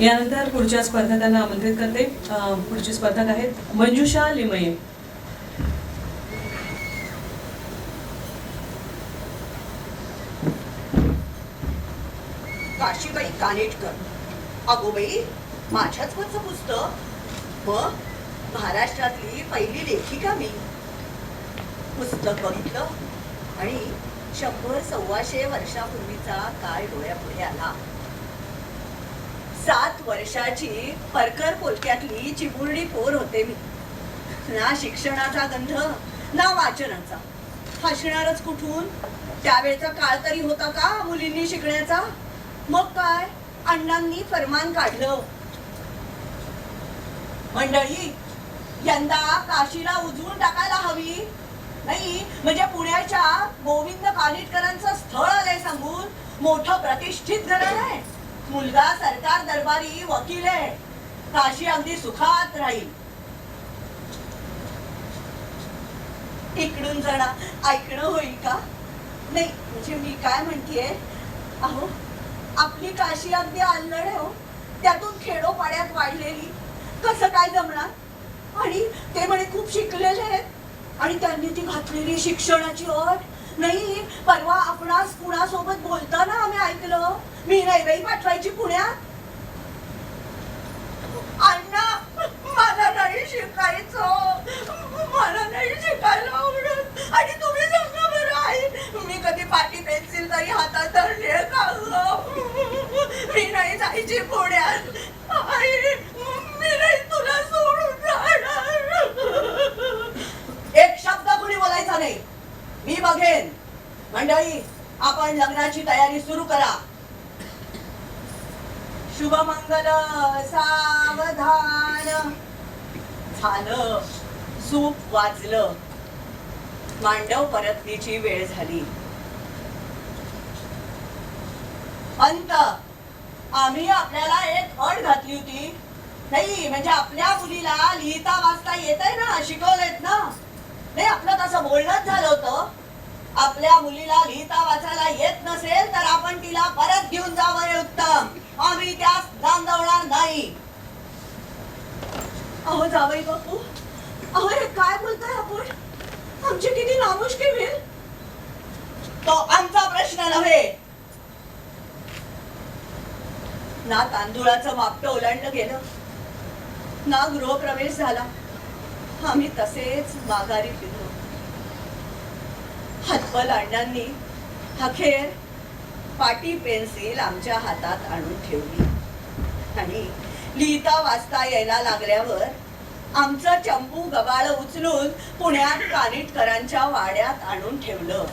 यानंतर पुढच्या स्पर्धकांना आमंत्रित करते. पुढची पुढचे स्पर्धक आहेत मंजुषा लिमये. काशीबाई कानेटकर. अगोबाई माझ्याच वरचं पुस्तक मग महाराष्ट्रातली पहिली लेखिका मी. पुस्तक बघितलं आणि शंभर सव्वाशे वर्षापूर्वीचा काळ डोळ्यापुढे आला. सात वर्षाची परकर पोलक्यातली चिमुरडी पोर होते मी. ना शिक्षणाचा गंध ना वाचनाचा. हसणारच कुठून? त्यावेळचा काळ तरी होता का मुलींनी शिकण्याचा? मग काय? अण्णांनी फरमान काढलं. मंडळी यंदा काशीला उजवून टाकायला हवी. नाही म्हणजे पुण्याच्या गोविंद कानिटकरांचं स्थळ आलंय सांगून. मोठं प्रतिष्ठित घराणं आहे. मुलगा सरकार दरबारी वकील आहे. काशी अगदी सुखात राहील. इकडून जरा ऐकणं होईल का? नाही म्हणजे मी काय म्हणतेय? अहो आपली काशी अगदी अल्लड आहे हो. त्यातून खेडोपाड्यात वाढलेली. कसं काय जमणार? आणि ते म्हणे खूप शिकलेले आहेत. आणि त्यांनी ती घातलेली शिक्षणाची अट नाही परवा आपणास कुणासोबत बोलताना आम्ही ऐकलं. मी नाही पाठवायची पुण्यात अण्णा मला नाही शिकायचं मला नाही शिकायला आवडत आणि तुम्ही सांगा बरं आई मी कधी पाटी पेन्सिल तरी हातात धरले का गं? मी नाही जायची पुण्यात आई मी नाही तुला सोडून जाणार एक शब्द कुणी बोलायचा नाही मी बघेन मंडळी आपण लग्नाची तयारी सुरू करा. शुभमंगल सावधान. झालं. सूप वाजलं. मांडव परतनीची वेळ झाली. अंत. आम्ही आपल्याला एक अट घातली होती. नाही म्हणजे आपल्या मुलीला लिहिता वाचता येत आहे ना? शिकवलेत ना? नाही आपलं तसं बोलणंच झालं होतं. आपल्या मुलीला लिहिता वाचायला येत नसेल तर आपण तिला परत घेऊन जावं हे उत्तम. आम्ही त्यास नांदवणार नाही. अहो जावई बापू अहो हे काय बोलताय आपण? आमची किती नामुष्की होईल? तो आमचा प्रश्न नव्हे. ना तांदुळाचं मापटं ओलांडलं गेलं ना गृहप्रवेश झाला. आम्ही तसेच माघारी फिरलो. हातपल अण्णांनी अखेर पाटी पेन्सिल आमच्या हातात आणून ठेवली. आणि लिहिता वाचता यायला लागल्यावर आमचं चंपू गबाळ उचलून पुण्यात कानिटकरांच्या वाड्यात आणून ठेवलं.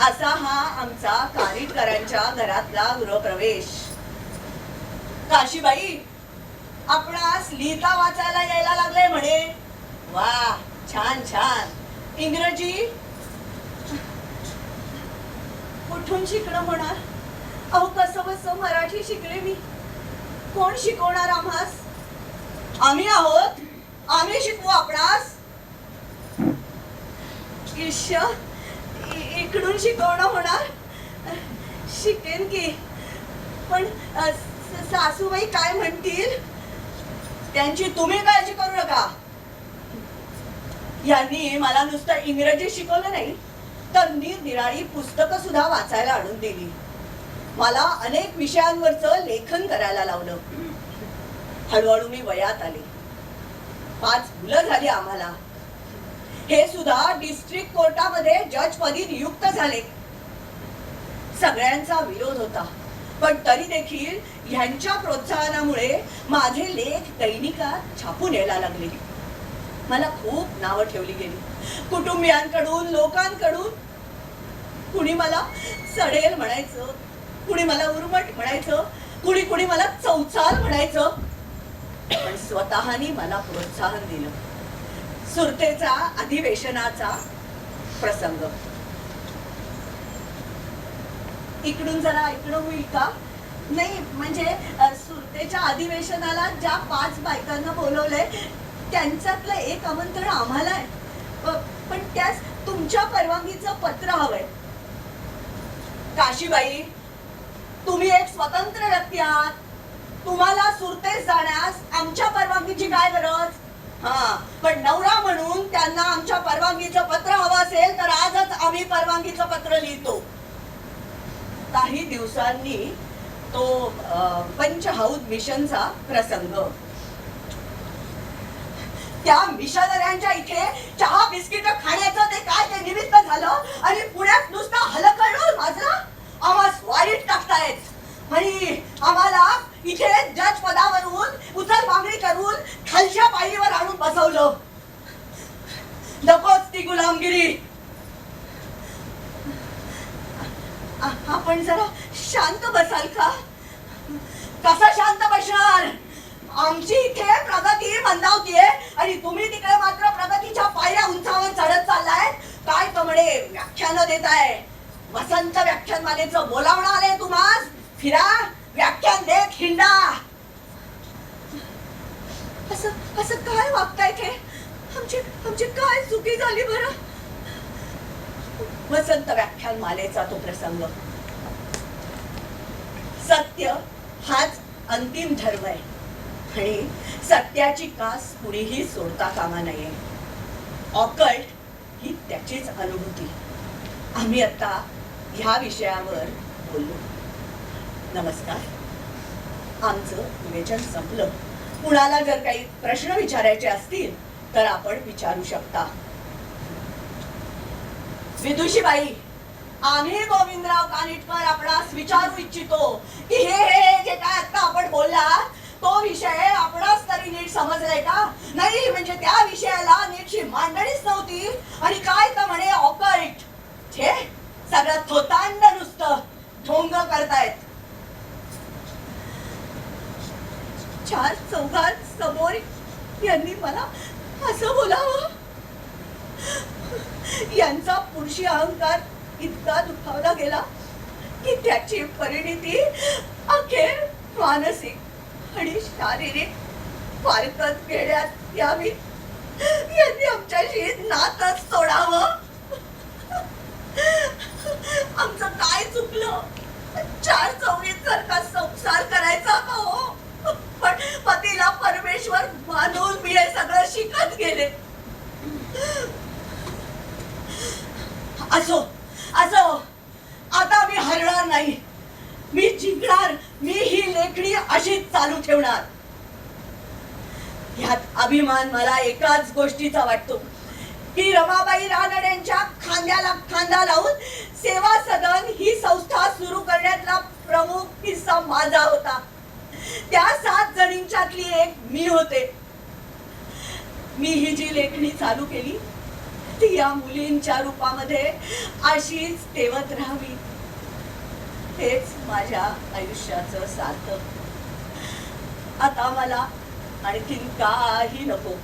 असा हा आमचा कानिटकरांच्या घरातला गृहप्रवेश. काशीबाई आपणास लिहिता वाचायला यायला लागलंय म्हणे. वा छान छान. इंग्रजी कुठून शिकणं होणार? अहो कसं बस मराठी शिकले मी. कोण शिकवणार आम्हास? आम्ही आहोत. आम्ही शिकवू आपणास. ईश्य इ- इकडून शिकवणं होणार? शिकेन की. पण सासूबाई काय म्हणतील? त्यांची तुम्ही काळजी करू नका. यांनी मला नुसतं इंग्रजी शिकवलं नाही. तर निरनिराळी पुस्तकं सुद्धा वाचायला आणून दिली. मला अनेक विषयांवरचं लेखन करायला लावलं. हळूहळू मी वयात आले. पाच मुलं झाली आम्हाला. हे सुद्धा डिस्ट्रिक्ट कोर्टामध्ये जज पदी नियुक्त झाले. सगळ्यांचा विरोध होता. पण तरी देखील ह्यांच्या प्रोत्साहनामुळे माझे लेख दैनिकात छापून यायला लागले. मला खूप नावं ठेवली गेली. कुटुंबियांकडून लोकांकडून. कुणी मला सडेल म्हणायचं कुणी मला उर्मट म्हणायचं कुणी कुणी मला चौचाल म्हणायचं. पण स्वतःनी मला प्रोत्साहन दिलं. सुरतेचा अधिवेशनाचा प्रसंग. इकडून जरा इकडं होईल का? नाही म्हणजे सुरतेच्या अधिवेशनाला ज्या पाच बायकांना बोलवलंय त्यांच्यातलं एक आमंत्रण आम्हाला आहे. पण त्यास तुमच्या परवानगीचं पत्र हवंय. काशीबाई तुम्ही एक स्वतंत्र व्यक्ती आहात. तुम्हाला सुरतेस जाण्यास आमच्या परवानगीची काय गरज? हा पण नवरा म्हणून त्यांना आमच्या परवानगीचं पत्र हवं असेल तर आजच आम्ही परवानगीचं पत्र लिहितो. काही दिवसांनी तो पंच पंचहौद मिशनचा प्रसंग त्या मिशनऱ्यांच्या इथे चहा बिस्किट खाण्याचं ते काय ते निमित्त झालं आणि पुण्यात नुसता हलकळून माझं आम्हाला स्वारीत टाकतायत. आणि आम्हाला इथे जज पदावर तुमची इथे प्रगती मंदावतीये. आणि तुम्ही तिकडे मात्र प्रगतीच्या पायऱ्या उंचावर चढत चाललाय. काय कमडे व्याख्यान देताय वसंत व्याख्यानमालेचं बोलावणं आलंय तुम्हाला फिरा व्याख्यान देत हिंडा. असं असं काय वागताय ते? आमची आमची काय चुकी झाली बरं? वसंत व्याख्यान मालेचा तो प्रसंग. सत्य हाच अंतिम धर्म आहे. आणि सत्याची कास कुणीही सोडता कामा नये. ऑकल्ट ही त्याचीच अनुभूती. आम्ही आता ह्या विषयावर बोललो. नमस्कार. आमचं निवेदन संपलं. कुणाला जर काही प्रश्न विचारायचे असतील तर आपण विचारू शकता. विदुषीबाई आम्ही गोविंदराव कानिटकर आपणास विचारू इच्छितो की हे हे जे काय आता आपण बोललात तो विषय आपणास तरी नीट समजलाय का? नाही म्हणजे त्या विषयाला नीटशी मांडणीच नव्हती. आणि काय तर म्हणे ऑकल्ट छे सगळं थोतांड नुसतं ढोंग करतायत. चार चौघात समोर यांनी मला असं बोलावं. यांचा पुरुषी अहंकार इतका दुखावला गेला की त्याची परिणिती अखेर मानसिक आणि शारीरिक फारकत घेण्यात यावी. यांनी आमच्याशी नातच सोडावं. आमचं काय चुकलं? चार चौघीत सारखा संसार करायचा का हो? पण पतीला परमेश्वर मानून मी हे सगळं शिकत गेले. असो असो. आता मी हरणार नाही. मी जिंकणार. मी ही लेखणी अशीच चालू ठेवणार. ह्यात अभिमान मला एकाच गोष्टीचा वाटतो. की रमाबाई रानड्यांच्या खांद्याला खांदा लावून सेवा सदन ही संस्था सुरू करण्यातला प्रमुख हिस्सा माझा होता. त्या सात जणींच्यातली एक मी होते. मी ही जी लेखणी चालू केली ती या मुलींच्या रूपामध्ये अशीच तेवत राहावी. हेच माझ्या आयुष्याचं सार्थक. आता मला आणखीन काही नको.